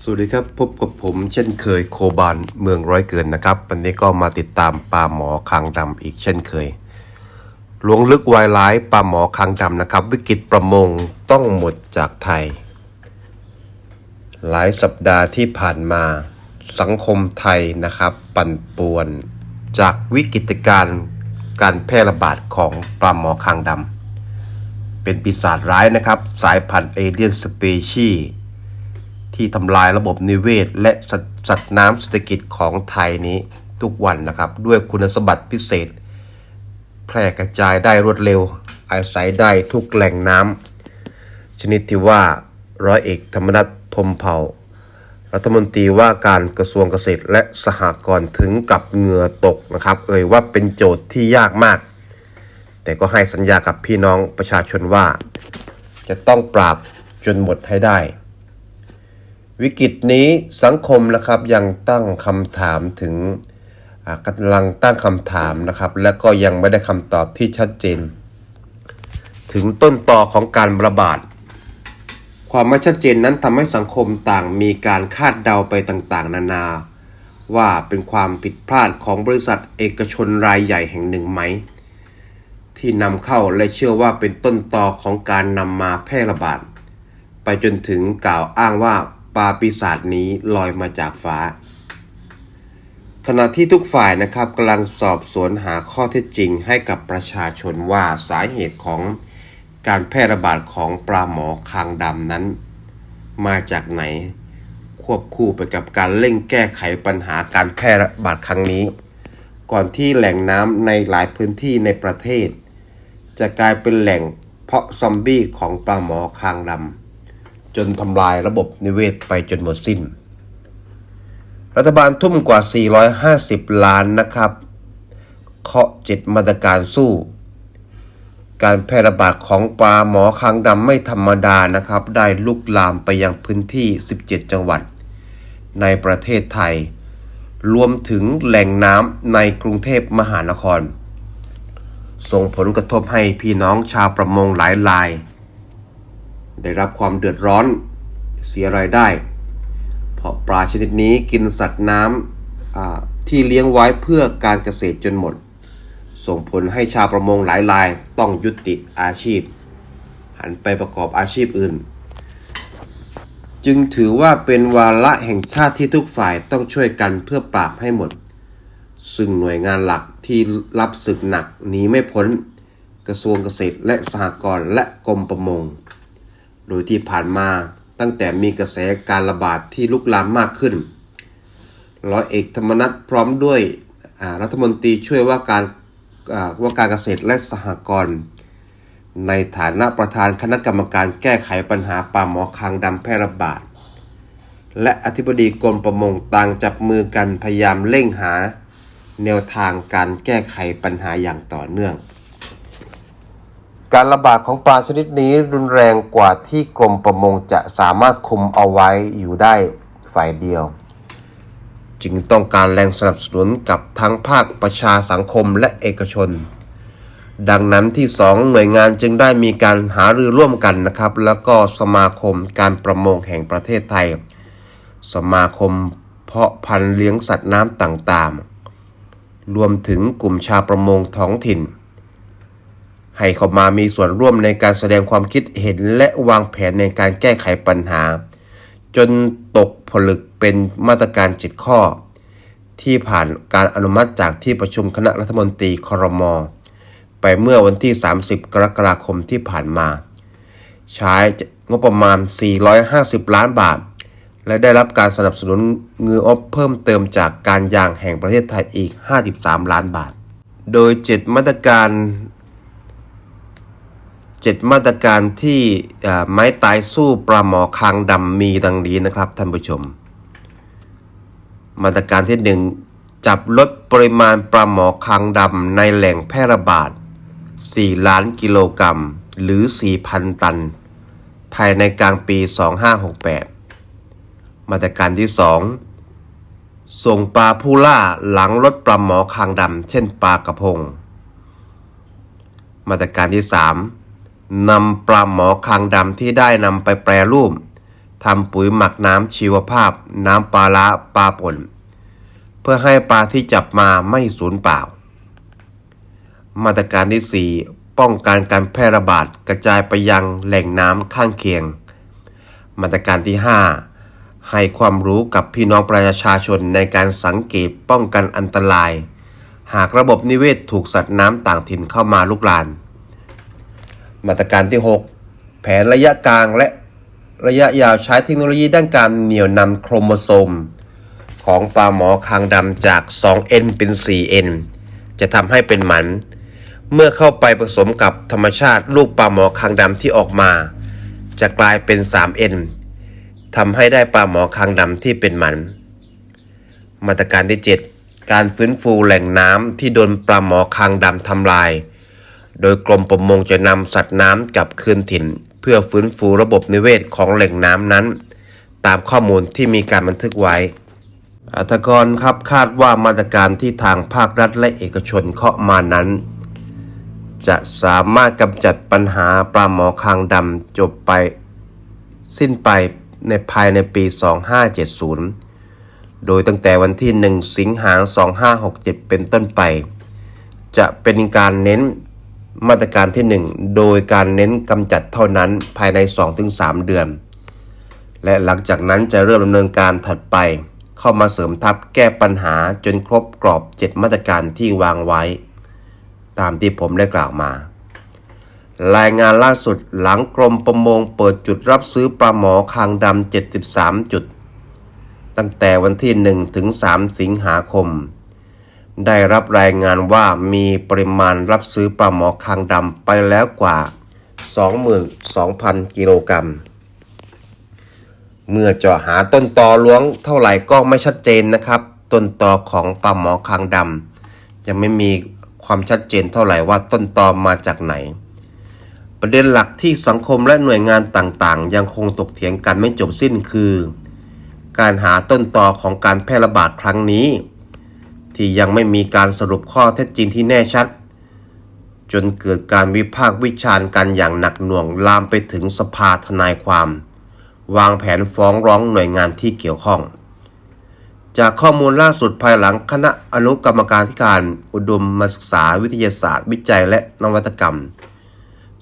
สวัสดีครับพบกับผมเช่นเคยโคบานเมืองร้อยเกินนะครับ วันนี้ก็มาติดตามปลาหมอคางดำอีกเช่นเคยหลวงลึกวายร้ายปลาหมอคางดำนะครับ วิกฤตประมงต้องหมดจากไทย หลายสัปดาห์ที่ผ่านมา สังคมไทยนะครับ ปั่นป่วน จากวิกฤตการณ์การแพร่ระบาดของปลาหมอคางดำเป็นปีศาจร้ายนะครับ สายพันธุ์เอเลียนสเปชีส์ ที่ทำลายระบบนิเวศ และสัตว์สัตว์น้ำเศรษฐกิจของไทยนี้ทุกวันนะครับ ด้วยคุณสมบัติพิเศษ แพร่กระจายได้รวดเร็ว อาศัยได้ทุกแหล่งน้ำชนิดที่ว่าร้อยเอกธรรมนัฐพรมเผ่า รัฐมนตรีว่าการกระทรวงเกษตรและสหกรณ์ถึงกับเหงื่อตกนะครับ เอ่ยว่าเป็นโจทย์ที่ยากมาก แต่ก็ให้สัญญากับพี่น้องประชาชนว่า จะต้องปราบจนหมดให้ได้ วิกฤตนี้สังคมนะครับยังตั้งคำถามถึงอ่ากำลังตั้งคำถามนะครับ และก็ยังไม่ได้คำตอบที่ชัดเจน ถึงต้นต่อของการระบาด ความไม่ชัดเจนนั้นทำให้สังคมต่างมีการคาดเดาไปต่างๆ นานา ว่าเป็นความผิดพลาดของบริษัทเอกชนรายใหญ่แห่งหนึ่งไหม ที่นำเข้าและเชื่อว่าเป็นต้นต่อของการนำมาแพร่ระบาด ไปจนถึงกล่าวอ้างว่า ปลาปีศาจนี้ลอยมาจากฟ้า ขณะที่ทุกฝ่ายนะครับกำลังสอบสวนหาข้อเท็จจริงให้กับประชาชนว่าสาเหตุของการแพร่ระบาดของปลาหมอคางดำนั้น มาจากไหนควบคู่ไปกับการเร่งแก้ไขปัญหาการแพร่ระบาดครั้งนี้ ก่อนที่แหล่งน้ำในหลายพื้นที่ในประเทศ จะกลายเป็นแหล่งเพาะซอมบี้ของปลาหมอคางดำ จนทำลายระบบนิเวศไปจนหมดสิ้น รัฐบาลทุ่มกว่า 450 ล้านนะครับ เคาะเจ็ดมาตรการสู้ การแพร่ระบาดของปลาหมอคางดำไม่ธรรมดานะครับ ได้ลุกลามไปยังพื้นที่ 17 จังหวัด ในประเทศไทย รวมถึงแหล่งน้ำในกรุงเทพมหานคร ส่งผลกระทบให้พี่น้องชาวประมงหลายราย ได้รับความเดือดร้อนเสียรายได้ เพราะปลาชนิดนี้กินสัตว์น้ำที่เลี้ยงไว้เพื่อการเกษตรจนหมด ส่งผลให้ชาวประมงหลายรายต้องยุติอาชีพ หันไปประกอบอาชีพอื่น จึงถือว่าเป็นวาระแห่งชาติที่ทุกฝ่ายต้องช่วยกันเพื่อปราบให้หมด ซึ่งหน่วยงานหลักที่รับศึกหนักหนีไม่พ้นกระทรวงเกษตรและสหกรณ์และกรมประมง โดยที่ผ่านมาตั้งแต่มีกระแสการระบาดที่ลุกลามมากขึ้น ร้อยเอกธรรมนัฐพร้อมด้วยรัฐมนตรีช่วยว่าการว่าการเกษตรและสหกรณ์ในฐานะประธานคณะกรรมการแก้ไขปัญหาปลาหมอคางดำแพร่ระบาด และอธิบดีกรมประมงต่างจับมือกันพยายามเร่งหา แนวทางการแก้ไขปัญหาอย่างต่อเนื่อง การระบาดของปลาชนิดนี้รุนแรงกว่าที่กรมประมงจะสามารถคุมเอาไว้อยู่ได้ฝ่ายเดียว จึงต้องการแรงสนับสนุนกับทั้งภาคประชาสังคมและเอกชน ดังนั้นที่สองหน่วยงานจึงได้มีการหารือร่วมกันนะครับ แล้วก็สมาคมการประมงแห่งประเทศไทย สมาคมเพาะพันธุ์เลี้ยงสัตว์น้ำต่างๆ รวมถึงกลุ่มชาวประมงท้องถิ่น ให้เข้ามามีส่วนร่วมในการแสดงความคิดเห็นและวางแผนในการแก้ไขปัญหา จนตกผลึกเป็นมาตรการจิตข้อ ที่ผ่านการอนุมัติจากที่ประชุมคณะรัฐมนตรีครมไปเมื่อวันที่ 30 กรกฎาคมที่ผ่านมา ใช้งบประมาณ 450 ล้านบาท และได้รับการสนับสนุนเงินอเพิ่มเติมจากการยางแห่งประเทศไทยอีก 53 ล้านบาท โดย 7 มาตรการ 7 มาตรการที่ไม้ตายสู้ปลาหมอคางดำมีดังนี้นะครับท่านผู้ชม มาตรการที่ 1 จับลดปริมาณปลาหมอคางดำในแหล่งแพร่ระบาด 4 ล้านกิโลกรัมหรือ 4,000 ตัน ภายในกลางปี 2568 มาตรการที่ 2 ส่งปลาผู้ล่าหลังลดปลาหมอคางดำเช่นปลากระพง มาตรการที่ 3 นำปลาหมอคางดำที่ได้นำไปแปรรูปทำปุ๋ยหมักน้ำชีวภาพ น้ำปลาละปลาป่นเพื่อให้ปลาที่จับมาไม่สูญเปล่า มาตรการที่ 4 ป้องกันการแพร่ระบาดกระจายไปยังแหล่งน้ำข้างเคียง มาตรการที่ 5 ให้ความรู้กับพี่น้องประชาชนในการสังเกตป้องกันอันตราย หากระบบนิเวศถูกสัตว์น้ำต่างถิ่นเข้ามาลุกลาน มาตรการที่ 6 แผนระยะกลางและระยะยาวใช้เทคโนโลยีด้านการเหนี่ยวนำโครโมโซม ของปลาหมอคางดำจาก 2N เป็น 4N จะทำให้เป็นหมัน เมื่อเข้าไปผสมกับธรรมชาติลูกปลาหมอคางดำที่ออกมา จะกลายเป็น 3N ทำให้ได้ปลาหมอคางดำที่เป็นหมัน มาตรการที่ 7 การฟื้นฟูแหล่งน้ำที่โดนปลาหมอคางดำทำลาย โดยกรมประมงจะนำสัตว์น้ำกลับคืนถิ่น เพื่อฟื้นฟูระบบนิเวศของแหล่งน้ำนั้น ตามข้อมูลที่มีการบันทึกไว้อัธกรครับคาดว่ามาตรการที่ทางภาครัฐและเอกชนเคาะมานั้น จะสามารถกำจัดปัญหาปลาหมอคางดำจบไป สิ้นไปในภายในปี 2570 โดยตั้งแต่วันที่ 1 สิงหา2567 เป็นต้นไป จะเป็นการเน้น มาตรการที่ 1 โดยการเน้นกำจัดเท่านั้นภายใน 2-3 เดือน และหลังจากนั้นจะเริ่มดำเนินการถัดไป เข้ามาเสริมทัพแก้ปัญหาจนครบกรอบ 7 มาตรการที่วางไว้ ตามที่ผมได้กล่าวมา รายงานล่าสุดหลังกรมประมงเปิดจุดรับซื้อปลาหมอคางดำ73 จุด ตั้งแต่วันที่ 1 ถึง 3 สิงหาคม ได้รับรายงานว่ามีปริมาณรับซื้อปลาหมอคางดำไปแล้วกว่า 22,000 กิโลกรัม เมื่อเจาะหาต้นตอล้วงเท่าไหร่ก็ไม่ชัดเจนนะครับ ต้นตอของปลาหมอคางดำยังไม่มีความชัดเจนเท่าไหร่ว่าต้นตอมาจากไหน ประเด็นหลักที่สังคมและหน่วยงานต่างๆ ยังคงตกเถียงกันไม่จบสิ้นคือ การหาต้นตอของการแพร่ระบาดครั้งนี้ ที่ยังไม่มีการสรุปข้อเท็จจริงที่แน่ชัด จนเกิดการวิพากษ์วิจารณ์กันอย่างหนักหน่วงลามไปถึงสภาทนายความ วางแผนฟ้องร้องหน่วยงานที่เกี่ยวข้อง จากข้อมูลล่าสุดภายหลังคณะอนุกรรมการธิการอุดมศึกษาวิทยาศาสตร์ วิจัยและนวัตกรรม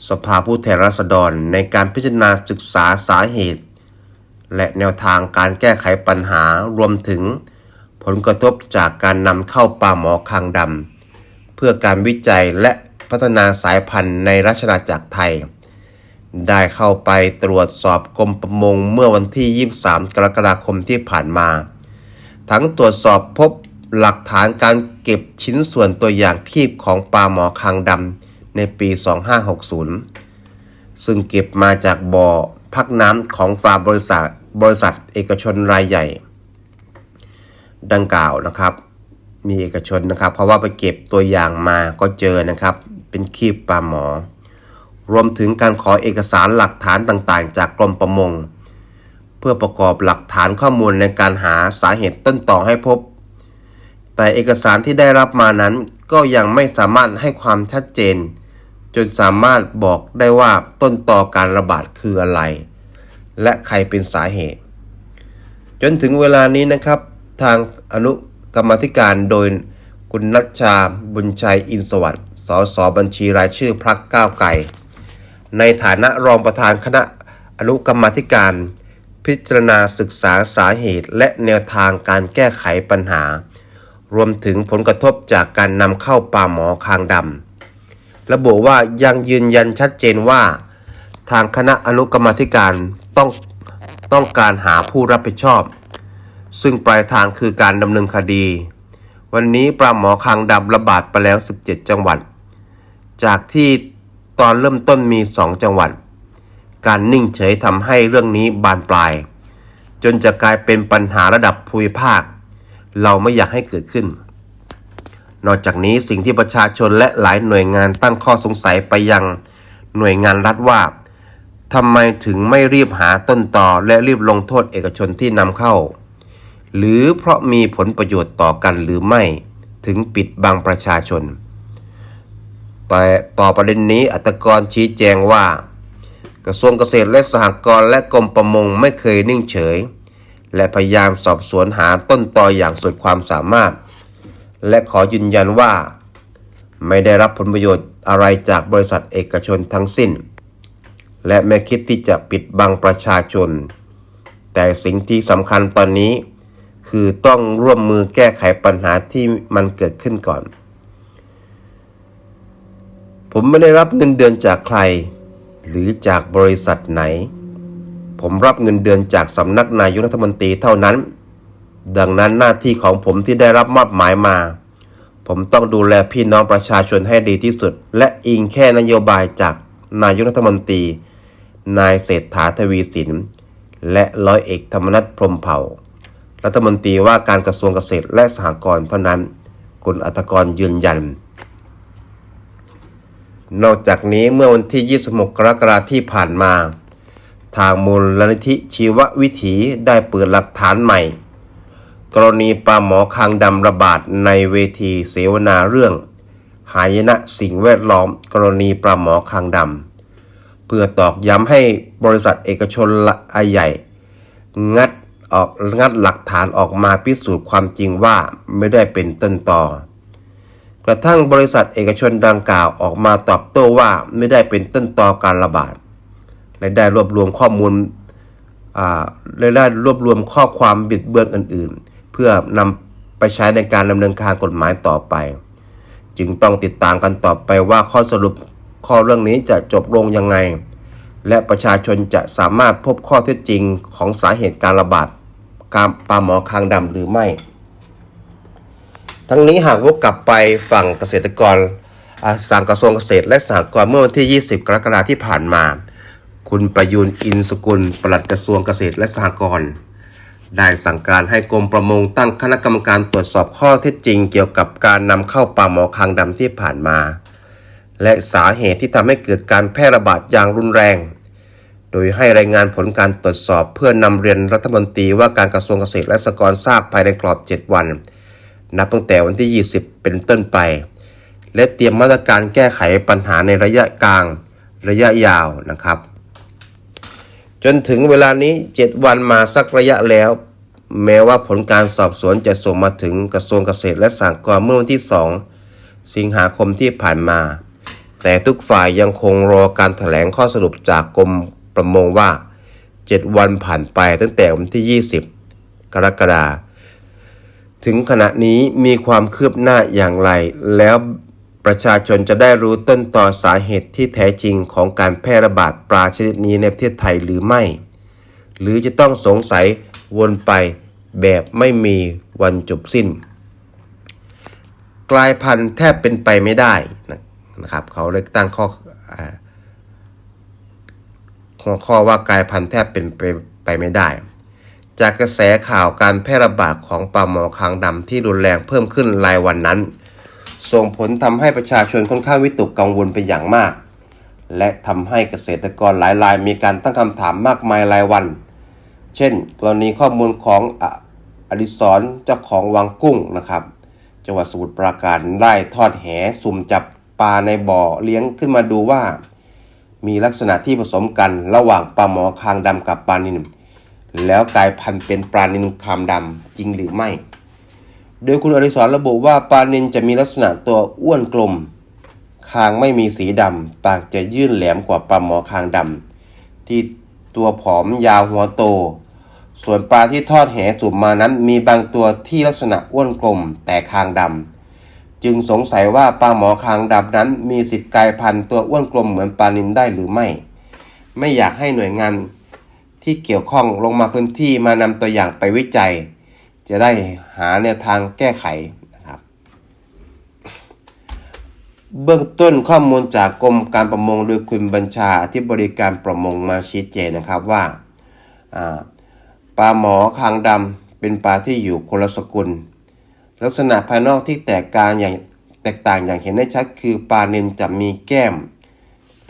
สภาผู้แทนราษฎรในการพิจารณาศึกษาสาเหตุ และแนวทางการแก้ไขปัญหารวมถึง ผลกระทบจากการนำเข้าปลาหมอคางดำเพื่อการวิจัยและพัฒนาสายพันธุ์ในรัชนาจักรไทย ได้เข้าไปตรวจสอบกรมประมงเมื่อวันที่ 23 กรกฎาคมที่ผ่านมา ทั้งตรวจสอบพบหลักฐานการเก็บชิ้นส่วนตัวอย่างคีบของปลาหมอคางดำในปี 2560 ซึ่งเก็บมาจากบ่อพักน้ำของฟาร์มบริษัทบริษัทเอกชนรายใหญ่ ดังกล่าวนะครับ มีเอกชนนะครับ เพราะว่าไปเก็บตัวอย่างมาก็เจอนะครับ เป็นคีบปลาหมอ รวมถึงการขอเอกสารหลักฐานต่างๆ จากกรมประมง เพื่อประกอบหลักฐานข้อมูลในการหาสาเหตุต้นต่อให้พบ แต่เอกสารที่ได้รับมานั้นก็ยังไม่สามารถให้ความชัดเจน จนสามารถบอกได้ว่าต้นต่อการระบาดคืออะไร และใครเป็นสาเหตุ จนถึงเวลานี้นะครับ ทางอนุกรรมธิการโดยคุณนัชชาบุญชัยอินสวัสดิ์สสบัญชีรายชื่อพรรคก้าวไกล ในฐานะรองประธานคณะอนุกรรมธิการ พิจารณาศึกษาสาเหตุและแนวทางการแก้ไขปัญหา รวมถึงผลกระทบจากการนำเข้าปลาหมอคางดำระบุว่ายังยืนยันชัดเจนว่า ทางคณะอนุกรรมธิการต้องต้องการหาผู้รับผิดชอบ ซึ่งปลายทางคือการดำเนินคดี วันนี้ปลาหมอคางดำระบาดไปแล้ว 17 จังหวัด จากที่ตอนเริ่มต้นมี 2 จังหวัด การนิ่งเฉยทำให้เรื่องนี้บานปลาย จนจะกลายเป็นปัญหาระดับภูมิภาค เราไม่อยากให้เกิดขึ้น นอกจากนี้สิ่งที่ประชาชนและหลายหน่วยงานตั้งข้อสงสัยไปยังหน่วยงานรัฐว่าทำไมถึงไม่รีบหาต้นต่อและรีบลงโทษเอกชนที่นำเข้า หรือเพราะมีผลประโยชน์ต่อกันหรือไม่ถึงปิดบังประชาชน แต่ต่อประเด็นนี้อัตกรชี้แจงว่า กระทรวงเกษตรและสหกรณ์และกรมประมงไม่เคยนิ่งเฉย และพยายามสอบสวนหาต้นตออย่างสุดความสามารถ และขอยืนยันว่า ไม่ได้รับผลประโยชน์อะไรจากบริษัทเอกชนทั้งสิ้น และไม่คิดที่จะปิดบังประชาชน แต่สิ่งที่สำคัญตอนนี้ คือต้องร่วมมือแก้ไขปัญหาที่มันเกิดขึ้นก่อน ผมไม่ได้รับเงินเดือนจากใคร หรือจากบริษัทไหน ผมรับเงินเดือนจากสำนักนายกรัฐมนตรีเท่านั้น ดังนั้นหน้าที่ของผมที่ได้รับมอบหมายมา ผมต้องดูแลพี่น้องประชาชนให้ดีที่สุด และอิงแค่นโยบายจากนายกรัฐมนตรี นายเศรษฐาทวีสิน และร้อยเอกธรรมนัฐพรมเผ่า รัฐมนตรีว่าการกระทรวงเกษตรและสหกรณ์เท่านั้น คุณอัตกรยืนยัน นอกจากนี้เมื่อวันที่ 26 กรกฎาคมที่ผ่านมา ทางมูลนิธิชีววิถีได้เปิดหลักฐานใหม่ กรณีปลาหมอคางดำระบาดในเวทีเสวนาเรื่อง หายนะสิ่งแวดล้อม กรณีปลาหมอคางดำเพื่อตอกย้ำให้บริษัทเอกชนรายใหญ่ งัด ออกงัดหลักฐานออกมาพิสูจน์ความจริงว่าไม่ได้เป็นต้นต่อ กระทั่งบริษัทเอกชนดังกล่าวออกมาตอบโต้ว่าไม่ได้เป็นต้นต่อการระบาดและได้รวบรวมข้อมูลอ่าและได้รวบรวมข้อความบิดเบือนอื่น ๆ เพื่อนำไปใช้ในการดำเนินการกฎหมายต่อไป จึงต้องติดตามกันต่อไปว่าข้อสรุปข้อเรื่องนี้จะจบลงยังไง และประชาชนจะสามารถพบข้อเท็จจริงของสาเหตุการระบาด การปลาหมอคางดำหรือไม่ ทั้งนี้หากวกกลับไปฝั่งเกษตรกรสั่งกระทรวงเกษตรและสหกรณ์เมื่อวันที่ 20 กรกฎาคมที่ผ่านมา คุณประยูนอินสกุลปลัดกระทรวงเกษตรและสหกรณ์ได้สั่งการให้กรมประมงตั้งคณะกรรมการตรวจสอบข้อเท็จจริง เกี่ยวกับการนำเข้าปลาหมอคางดำที่ผ่านมา และสาเหตุที่ทำให้เกิดการแพร่ระบาดอย่างรุนแรง โดยให้รายงานผลการตรวจสอบเพื่อนำเรียนรัฐมนตรีว่าการกระทรวงเกษตรและสหกรณ์ทราบภายในกรอบ 7 วัน นับตั้งแต่วันที่ 20 เป็นต้นไป และเตรียมมาตรการแก้ไขปัญหาในระยะกลางระยะยาวนะครับ จนถึงเวลานี้ 7 วันมาสักระยะแล้ว แม้ว่าผลการสอบสวนจะส่งมาถึงกระทรวงเกษตรและสหกรณ์เมื่อวันที่ 2 สิงหาคมที่ผ่านมา แต่ทุกฝ่ายยังคงรอการถแถลงข้อสรุปจากกรม ประมงว่า 7 วันผ่านไปตั้งแต่วันที่ 20 กรกฎาคมถึงขณะนี้มีความคืบหน้าอย่างไร แล้วประชาชนจะได้รู้ต้นต่อสาเหตุที่แท้จริงของการแพร่ระบาดปลาชนิดนี้ในประเทศไทยหรือไม่ หรือจะต้องสงสัยวนไปแบบไม่มีวันจบสิ้น กลายพันธุ์แทบเป็นไปไม่ได้นะครับ เขาเลยตั้งข้ออ ข้อข้อว่ากายพันธุ์แทบเป็นไปไปไม่ได้ จากกระแสข่าวการแพร่ระบาดของปลาหมอคางดำที่รุนแรงเพิ่มขึ้นรายวันนั้น ส่งผลทำให้ประชาชนค่อนข้างวิตกกังวลเป็นอย่างมาก และทำให้เกษตรกรหลายรายมีการตั้งคำถามมากมายรายวัน เช่น กรณีข้อมูลของออดิศรเจ้าของวังกุ้งนะครับจังหวัดสมุทรปราการได้ทอดแหสุ่มจับปลาในบ่อเลี้ยงขึ้นมาดูว่า มีลักษณะที่ผสมกันระหว่างปลาหมอคางดำกับปลานิลแล้วกลายพันธุ์เป็นปลานิลคางดำจริงหรือไม่ โดยคุณอดิศรระบุว่าปลานิลจะมีลักษณะตัวอ้วนกลม คางไม่มีสีดำปากจะยื่นแหลมกว่าปลาหมอคางดำที่ตัวผอมยาวหัวโต ส่วนปลาที่ทอดแหสุ่มมานั้นมีบางตัวที่ลักษณะอ้วนกลมแต่คางดำ จึงสงสัยว่าปลาหมอคางดำนั้นมีสิทธิ์กลายพันธุ์ตัวอ้วนกลมเหมือนปลานิลได้หรือไม่ ไม่อยากให้หน่วยงานที่เกี่ยวข้องลงมาพื้นที่มานำตัวอย่างไปวิจัย จะได้หาแนวทางแก้ไขนะครับ เบื้องต้นข้อมูลจากกรมการประมงโดยคุณบัญชาอธิบดีการประมงมาชี้แจงนะครับว่าปลาหมอคางดำเป็นปลาที่อยู่คนละสกุล ลักษณะภายนอกที่แตกต่างอย่างแตกต่างอย่างเห็นได้ชัดคือปลาเนนจะมีแก้ม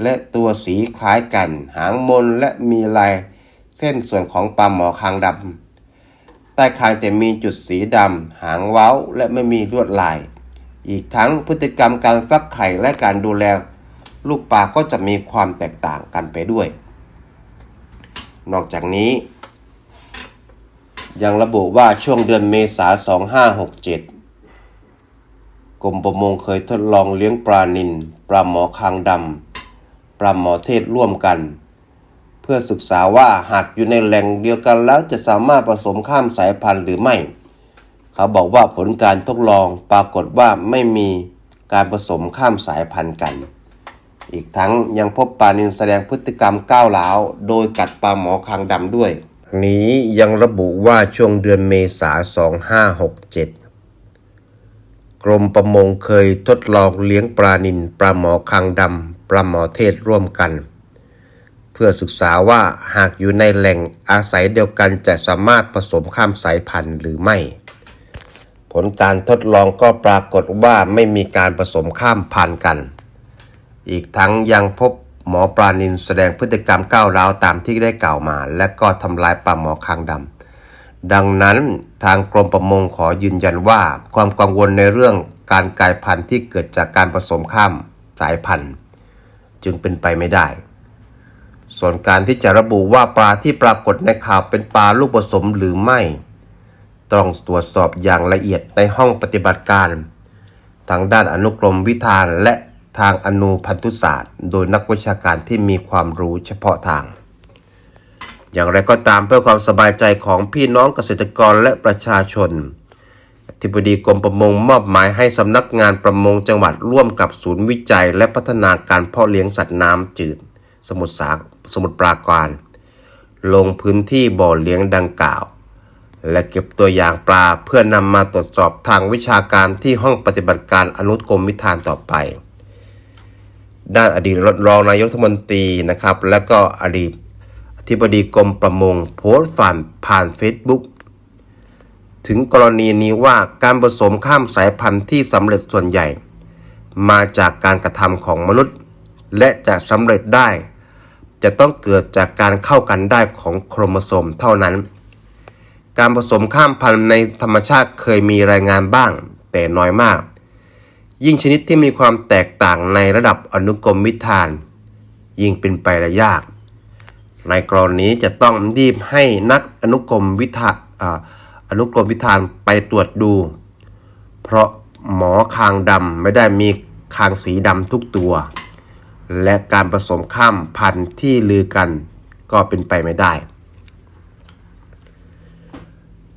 และตัวสีคล้ายกัน หางมนและมีลายเส้นส่วนของปลาหมอคางดำใต้คางจะมีจุดสีดำหางเว้าและไม่มีลวดลาย อีกทั้งพฤติกรรมการฟักไข่และการดูแลลูกปลาก็จะมีความแตกต่างกันไปด้วย นอกจากนี้ ยังระบุว่าช่วงเดือนเมษา 2567 กรมประมงเคยทดลองเลี้ยงปลานิลปลาหมอคางดำปลาหมอเทศร่วมกัน เพื่อศึกษาว่าหากอยู่ในแหล่งเดียวกันแล้วจะสามารถผสมข้ามสายพันธุ์หรือไม่ เขาบอกว่าผลการทดลองปรากฏว่าไม่มีการผสมข้ามสายพันธุ์กัน อีกทั้งยังพบปลานิลแสดงพฤติกรรมก้าวร้าว โดยกัดปลาหมอคางดำด้วย นี้ยังระบุว่าช่วงเดือนเมษา 2567 กรมประมงเคยทดลองเลี้ยงปลานิลปลาหมอคางดำปลาหมอเทศร่วมกัน เพื่อศึกษาว่าหากอยู่ในแหล่งอาศัยเดียวกันจะสามารถผสมข้ามสายพันธุ์หรือไม่ ผลการทดลองก็ปรากฏว่าไม่มีการผสมข้ามพันธุ์กัน อีกทั้งยังพบ หมอปลานินแสดงพฤติกรรมก้าวร้าวตามที่ได้กล่าวมา และก็ทำลายปลาหมอคางดำดังนั้นทางกรมประมงขอยืนยันว่า ความกังวลในเรื่องการกลายพันธุ์ที่เกิดจากการผสมข้ามสายพันธุ์ จึงเป็นไปไม่ได้ ส่วนการที่จะระบุว่าปลาที่ปรากฏในข่าวเป็นปลาลูกผสมหรือไม่ ต้องตรวจสอบอย่างละเอียดในห้องปฏิบัติการ ทางด้านอนุกรมวิธานและ ทางอนุพันธุศาสตร์ โดยนักวิชาการที่มีความรู้เฉพาะทาง อย่างไรก็ตามเพื่อความสบายใจของพี่น้องเกษตรกรและประชาชนอธิบดีกรมประมงมอบหมายให้สำนักงานประมงจังหวัดร่วมกับศูนย์วิจัย และพัฒนาการเพาะเลี้ยงสัตว์น้ำจืด สมุทรสาสมุทรปราการ ลงพื้นที่บ่อเลี้ยงดังกล่าว และเก็บตัวอย่างปลาเพื่อนำมาตรวจสอบทางวิชาการที่ห้องปฏิบัติการอนุกรมวิธานต่อไป ด้านอดีตรองนายกรัฐมนตรีนะครับ และก็อดีตอธิบดีกรมประมงโพสต์ฝันผ่านเฟซบุ๊กถึงกรณีนี้ว่าการผสมข้ามสายพันธุ์ที่สำเร็จส่วนใหญ่ มาจากการกระทำของมนุษย์ และจะสำเร็จได้ จะต้องเกิดจากการเข้ากันได้ของโครโมโซมเท่านั้น การผสมข้ามพันธุ์ในธรรมชาติเคยมีรายงานบ้าง แต่น้อยมาก ยิ่งชนิดที่มีความแตกต่างในระดับอนุกรมวิธาน ยิ่งเป็นไปได้ยาก ในกรณีจะต้องรีบให้นักอนุกรมวิธาอ่าอนุกรมวิธานไปตรวจดู เพราะหมอคางดำไม่ได้มีคางสีดำทุกตัว และการผสมข้ามพันธุ์ที่ลือกันก็เป็นไปไม่ได้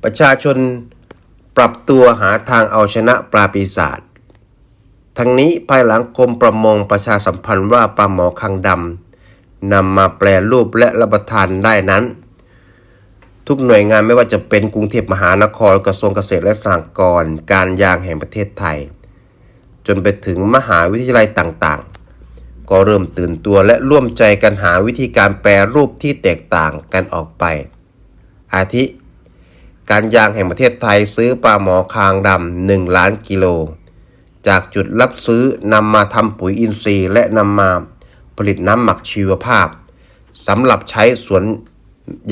ประชาชนปรับตัวหาทางเอาชนะปลาปีศาจ ทั้งนี้ภายหลังกรมประมงประชาสัมพันธ์ว่าปลาหมอคางดำนำมาแปลรูปและรับประทานได้นั้น ทุกหน่วยงานไม่ว่าจะเป็นกรุงเทพมหานครกระทรวงเกษตรและสหกรณ์การยางแห่งประเทศไทย จนไปถึงมหาวิทยาลัยต่างๆ ก็เริ่มตื่นตัวและร่วมใจกันหาวิธีการแปรรูปที่แตกต่างกันออกไป อาทิ การยางแห่งประเทศไทยซื้อปลาหมอคางดำหนึ่งล้านกิโล จากจุดรับซื้อนำมาทำปุ๋ยอินทรีย์ และนำมาผลิตน้ำหมักชีวภาพสำหรับใช้สวน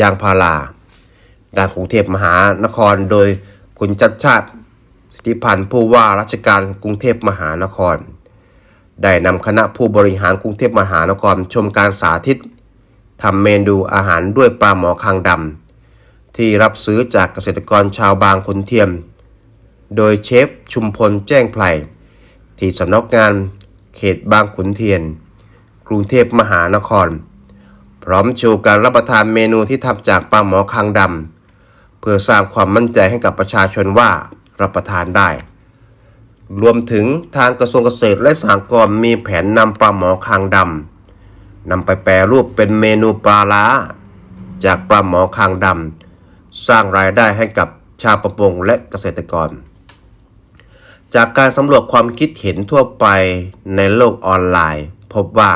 ยางพาราด้านกรุงเทพมหานครโดยคุณชัดชาติสิทธิพันธ์ผู้ว่าราชการกรุงเทพมหานคร ได้นำคณะผู้บริหารกรุงเทพมหานครชมการสาธิตทำเมนูอาหารด้วยปลาหมอคางดำที่รับซื้อจากเกษตรกรชาวบางขุนเทียม โดยเชฟชุมพลแจ้งไพร ที่สำนักงานเขตบางขุนเทียน กรุงเทพมหานคร พร้อมโชว์การรับประทานเมนูที่ทำจากปลาหมอคางดำเพื่อสร้างความมั่นใจให้กับประชาชนว่ารับประทานได้ รวมถึงทางกระทรวงเกษตรและสหกรณ์มีแผนนำปลาหมอคางดำนำไปแปรรูปเป็นเมนูปลาล้า จากปลาหมอคางดำสร้างรายได้ให้กับชาวประมงและเกษตรกร จากการสำรวจความคิดเห็นทั่วไปในโลกออนไลน์ พบว่า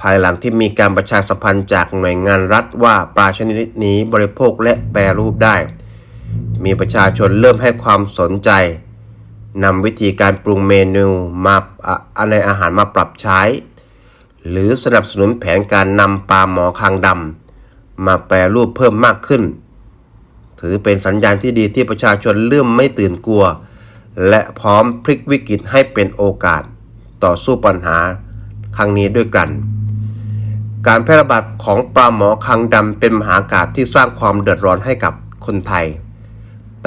ภายหลังที่มีการประชาสัมพันธ์จากหน่วยงานรัฐว่าปลาชนิดนี้บริโภคและแปรรูปได้ มีประชาชนเริ่มให้ความสนใจนำวิธีการปรุงเมนูมาในอาหารมาปรับใช้ หรือสนับสนุนแผนการนำปลาหมอคางดำมาแปรรูปเพิ่มมากขึ้น ถือเป็นสัญญาณที่ดีที่ประชาชนเริ่มไม่ตื่นกลัว และพร้อมพลิกวิกฤตให้เป็นโอกาส ต่อสู้ปัญหาครั้งนี้ด้วยกัน การแพร่ระบาดของปลาหมอคางดำเป็นมหากาพย์ที่สร้างความเดือดร้อนให้กับคนไทย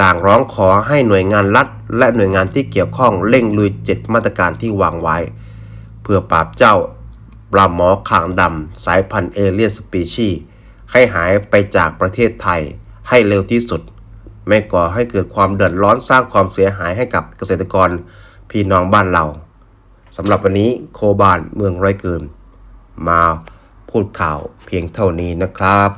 ต่างร้องขอให้หน่วยงานรัฐ และหน่วยงานที่เกี่ยวข้องเร่งลุยเจ็ดมาตรการที่วางไว้ เพื่อปราบเจ้าปลาหมอคางดำสายพันธุ์เอเลียนสปีชีส์ให้หายไปจากประเทศไทยให้เร็วที่สุด ไม่ก่อให้เกิดความเดือดร้อนสร้างความเสียหายให้กับเกษตรกรพี่น้องบ้านเราสำหรับวันนี้โคบานเมืองไร้เกิน มาพูดข่าวเพียงเท่านี้นะครับ